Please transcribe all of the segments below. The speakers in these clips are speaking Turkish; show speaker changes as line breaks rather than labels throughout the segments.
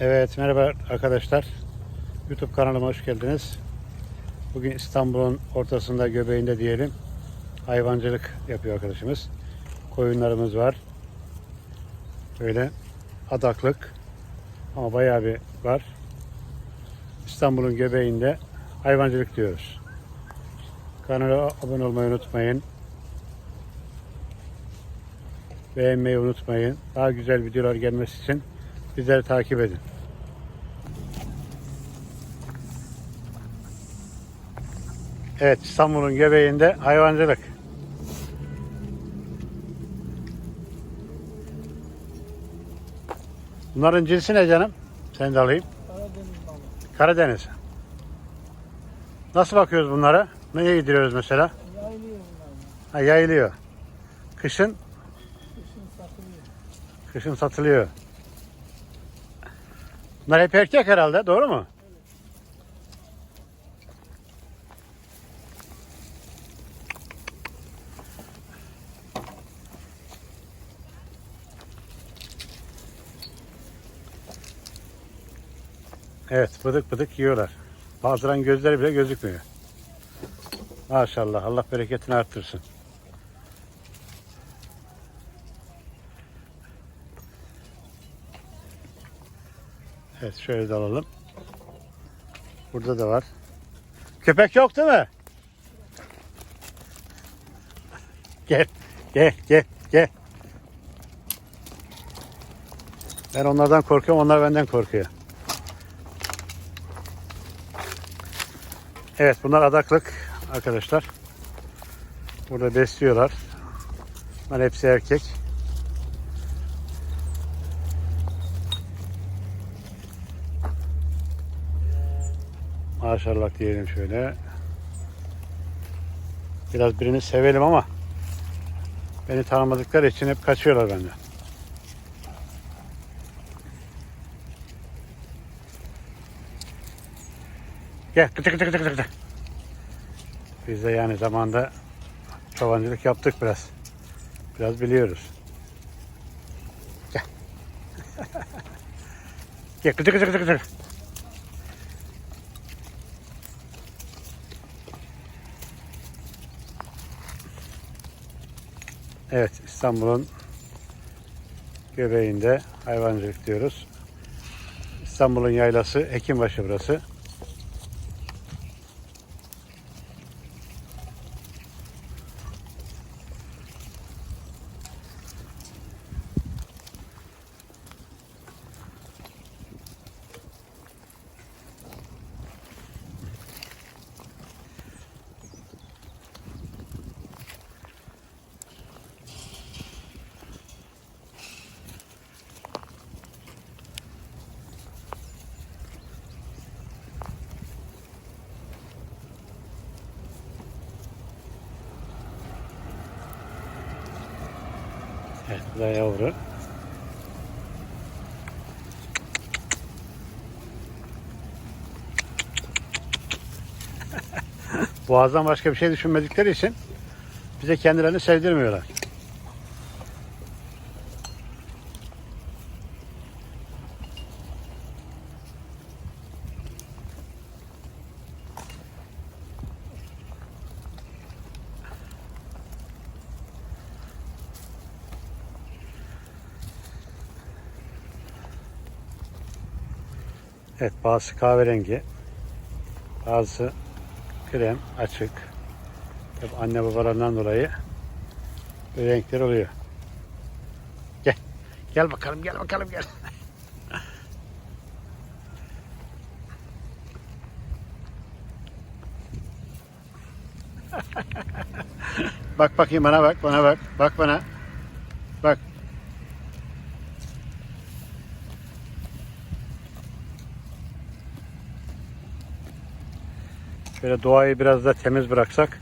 Evet merhaba arkadaşlar. YouTube kanalıma hoş geldiniz. Bugün İstanbul'un ortasında göbeğinde diyelim hayvancılık yapıyor arkadaşımız. Koyunlarımız var. Böyle adaklık ama bayağı bir var. İstanbul'un göbeğinde hayvancılık diyoruz. Kanala abone olmayı unutmayın. Beğenmeyi unutmayın. Daha güzel videolar gelmesi için bizleri takip edin. Evet İstanbul'un göbeğinde hayvancılık. Bunların cinsi ne canım? Sen de alayım.
Karadeniz.
Karadeniz. Nasıl bakıyoruz bunlara? Neye yediriyoruz mesela?
Yayılıyor bunlar.
Ha, yayılıyor. Kışın,
Kışın satılıyor.
kışın satılıyor. Bunlar hep erkek herhalde, doğru mu? Evet, bıdık bıdık yiyorlar. Bazılarının gözleri bile gözükmüyor. Maşallah, Allah bereketini arttırsın. Evet şöyle de alalım. Burada da var. Köpek yok değil mi? Gel. Gel gel gel. Ben onlardan korkuyorum. Onlar benden korkuyor. Evet bunlar adaklık arkadaşlar. Burada besliyorlar. Bunlar hepsi erkek. Maşallah diyelim şöyle. Biraz birini sevelim ama beni tanımadıkları için hep kaçıyorlar benden. Gel gıcık gıcık gıcık gıcık. Biz de yani zamanda çobancılık yaptık biraz. Biraz biliyoruz. Gel. Gel gıcık gıcık gıcık Evet İstanbul'un göbeğinde hayvancılık diyoruz. İstanbul'un yaylası Hekimbaşı burası. Evet bu da yavru. Boğazdan başka bir şey düşünmedikleri için bize kendilerini sevdirmiyorlar. Evet bazısı kahverengi. Bazısı krem açık. Tabii anne babalarından dolayı böyle renkler oluyor. Gel. Gel bakalım gel bakalım gel. bak bakayım bana bak bana bak. Bak bana. Bak. Şöyle doğayı biraz da temiz bıraksak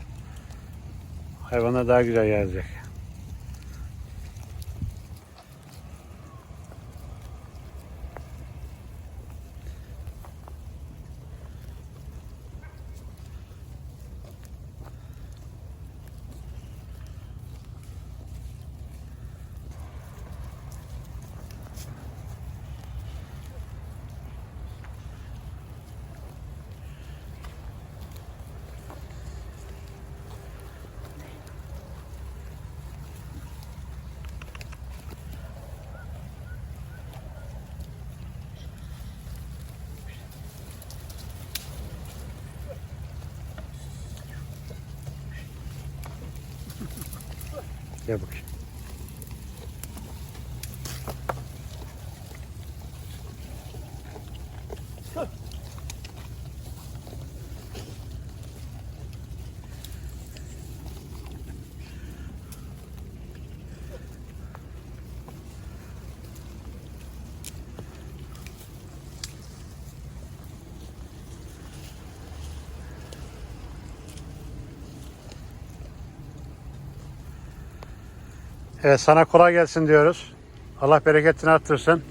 hayvanlar daha güzel gelecek. Gel bakayım. Evet sana kolay gelsin diyoruz. Allah bereketini arttırsın.